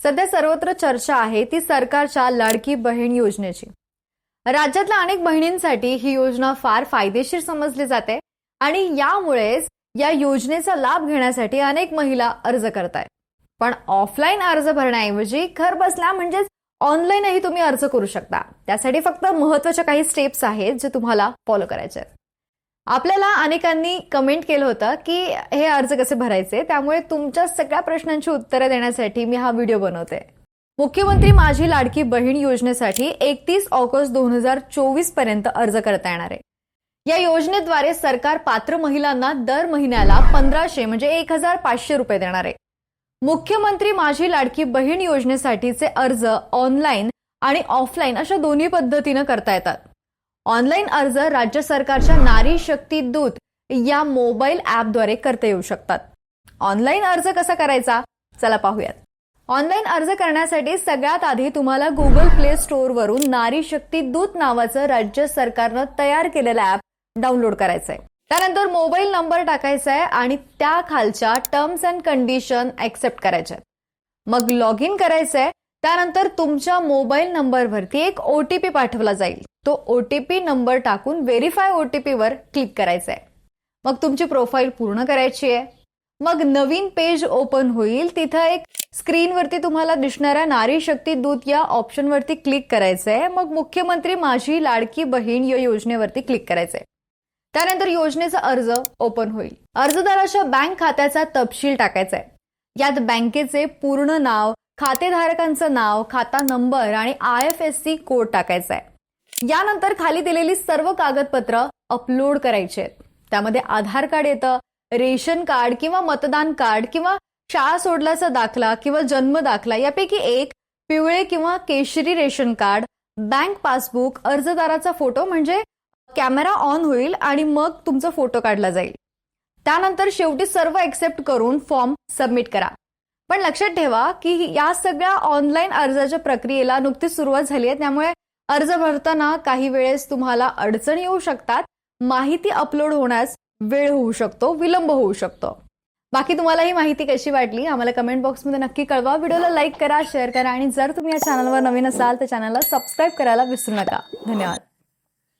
सध्या सर्वत्र चर्चा आहे ती सरकारच्या लाडकी बहीण योजनेची. राज्यातल्या अनेक बहिणींसाठी ही योजना फार फायदेशीर समजली जाते आणि यामुळेच या योजनेचा लाभ घेण्यासाठी अनेक महिला अर्ज करतायत पण ऑफलाईन अर्ज भरण्याऐवजी घर बसल्या म्हणजेच ऑनलाईनही तुम्ही अर्ज करू शकता. त्यासाठी फक्त महत्त्वाच्या काही स्टेप्स आहेत जे तुम्हाला फॉलो करायचे आहेत. आपल्याला अनेकांनी कमेंट केलं होतं की हे अर्ज कसे भरायचे? त्यामुळे तुमच्या सगळ्या प्रश्नांची उत्तरं देण्यासाठी मी हा व्हिडिओ बनवते. मुख्यमंत्री माझी लाडकी बहीण योजनेसाठी एकतीस ऑगस्ट दोन हजार चोवीसपर्यंत अर्ज करता येणार आहे. या योजनेद्वारे सरकार पात्र महिलांना दर महिन्याला पंधराशे म्हणजे एक हजार पाचशे रुपये देणार आहे. मुख्यमंत्री माझी लाडकी बहीण योजनेसाठीचे अर्ज ऑनलाईन आणि ऑफलाईन अशा दोन्ही पद्धतीनं करता येतात. ऑनलाईन अर्ज राज्य सरकारच्या नारी शक्ती दूत या मोबाईल ऍपद्वारे करता येऊ शकतात. ऑनलाईन अर्ज कसा करायचा? चला पाहूयात. ऑनलाईन अर्ज करण्यासाठी सगळ्यात आधी तुम्हाला गुगल प्ले स्टोअरवरून नारी शक्ती दूत नावाचं राज्य सरकारनं तयार केलेलं ऍप डाउनलोड करायचं आहे त्यानंतर मोबाईल नंबर टाकायचा आहे आणि त्या खालच्या टर्म्स अँड कंडिशन ऍक्सेप्ट करायच्या मग लॉग इन करायचंय त्यानंतर तुमच्या मोबाईल नंबरवरती एक ओटीपी पाठवला जाईल. तो ओटीपी नंबर टाकून व्हेरीफाय ओटीपी वर क्लिक करायचा आहे मग तुमची प्रोफाईल पूर्ण करायची आहे. मग नवीन पेज ओपन होईल. तिथं एक स्क्रीनवरती तुम्हाला दिसणाऱ्या नारी शक्ती दूत या ऑप्शनवरती क्लिक करायचंय. मग मुख्यमंत्री माझी लाडकी बहीण या योजनेवरती क्लिक करायचंय. त्यानंतर योजनेचा अर्ज ओपन होईल. अर्जदाराच्या बँक खात्याचा तपशील टाकायचा आहे यात बँकेचे पूर्ण नाव खातेधारकांचं नाव खाता नंबर आणि I F S C code टाकायचा आहे यानंतर खाली दिलेली सर्व कागदपत्र अपलोड करायची आहेत. त्यामध्ये आधार कार्ड येतं रेशन कार्ड किंवा मतदान कार्ड किंवा शाळा सोडल्याचा दाखला किंवा जन्म दाखला यापैकी एक पिवळे किंवा केशरी रेशन कार्ड बँक पासबुक अर्जदाराचा फोटो म्हणजे कॅमेरा ऑन होईल आणि मग तुमचा फोटो काढला जाईल. त्यानंतर शेवटी सर्व एक्सेप्ट करून फॉर्म सबमिट करा. पण लक्षात ठेवा की या सगळ्या ऑनलाईन अर्जाच्या प्रक्रियेला नुकतीच सुरुवात झाली आहे. त्यामुळे अर्ज भरताना काही वेळेस तुम्हाला अडचणी येऊ शकतात. माहिती अपलोड होण्यास वेळ होऊ शकतो विलंब होऊ शकतो. बाकी तुम्हाला ही माहिती कशी वाटली आम्हाला कमेंट बॉक्समध्ये नक्की कळवा. व्हिडिओला लाईक करा शेअर करा आणि जर तुम्ही या चॅनलवर नवीन असाल तर चॅनलला सबस्क्राईब करायला विसरू नका. धन्यवाद.